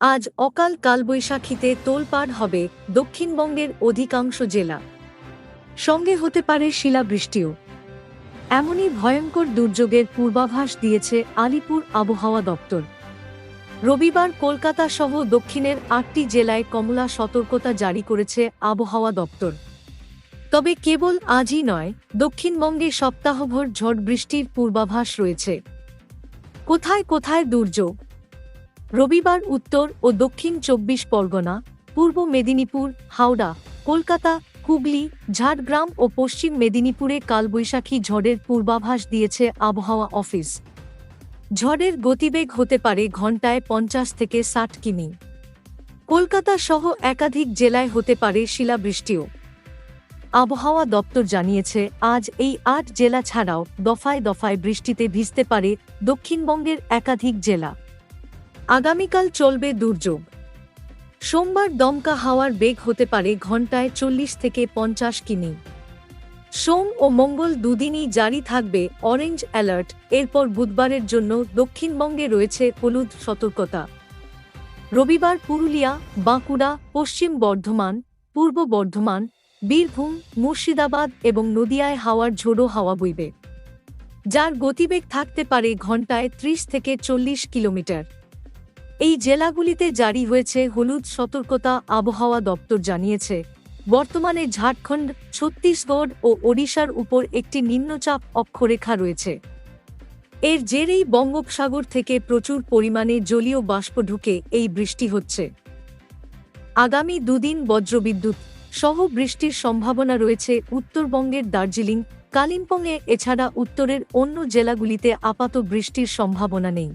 আজ অকাল কালবৈশাখীতে তোলপাড় হবে দক্ষিণবঙ্গের অধিকাংশ জেলা। সঙ্গে হতে পারে শিলাবৃষ্টিও। এমনই ভয়ঙ্কর দুর্যোগের পূর্বাভাস দিয়েছে আলিপুর আবহাওয়া দপ্তর। রবিবার কলকাতা সহ দক্ষিণের আটটি জেলায় কমলা সতর্কতা জারি করেছে আবহাওয়া দপ্তর। তবে কেবল আজই নয়, দক্ষিণবঙ্গে সপ্তাহভর ঝড় বৃষ্টির পূর্বাভাস রয়েছে। কোথায় কোথায় দুর্যোগ রবিবার উত্তর ও দক্ষিণ চব্বিশ পরগনা, পূর্ব মেদিনীপুর, হাওড়া, কলকাতা, হুগলি, ঝাড়গ্রাম ও পশ্চিম মেদিনীপুরে কালবৈশাখী ঝড়ের পূর্বাভাস দিয়েছে আবহাওয়া অফিস। ঝড়ের গতিবেগ হতে পারে ঘণ্টায় পঞ্চাশ থেকে ষাট কিমি। কলকাতা সহ একাধিক জেলায় হতে পারে শিলাবৃষ্টিও। আবহাওয়া দপ্তর জানিয়েছে, আজ এই আট জেলা ছাড়াও দফায় দফায় বৃষ্টিতে ভিজতে পারে দক্ষিণবঙ্গের একাধিক জেলা। আগামীকাল চলবে দুর্যোগ। সোমবার দমকা হাওয়ার বেগ হতে পারে ঘণ্টায় চল্লিশ থেকে পঞ্চাশ কিমি। সোম ও মঙ্গল দুদিনই জারি থাকবে অরেঞ্জ অ্যালার্ট, এরপর বুধবারের জন্য দক্ষিণবঙ্গে রয়েছে হলুদ সতর্কতা। রবিবার পুরুলিয়া, বাঁকুড়া, পশ্চিম বর্ধমান, পূর্ব বর্ধমান, বীরভূম, মুর্শিদাবাদ এবং নদিয়ায় হাওয়ার ঝোড়ো হাওয়া বইবে। যার গতিবেগ থাকতে পারে ঘন্টায় ত্রিশ থেকে চল্লিশ কিলোমিটার। এই জেলাগুলিতে জারি হয়েছে হলুদ সতর্কতা আবহাওয়া দপ্তর জানিয়েছে। বর্তমানে ঝাড়খণ্ড, ছত্তিশগড় ও ওড়িশার উপর একটি নিম্নচাপ অক্ষরেখা রয়েছে। এর জেরেই বঙ্গোপসাগর থেকে প্রচুর পরিমাণে জলীয় বাষ্প ঢুকে এই বৃষ্টি হচ্ছে। আগামী দুদিন বজ্রবিদ্যুৎ সহ বৃষ্টির সম্ভাবনা রয়েছে উত্তরবঙ্গের দার্জিলিং, কালিম্পংয়ে, এছাড়া উত্তরের অন্য জেলাগুলিতে আপাত বৃষ্টির সম্ভাবনা নেই।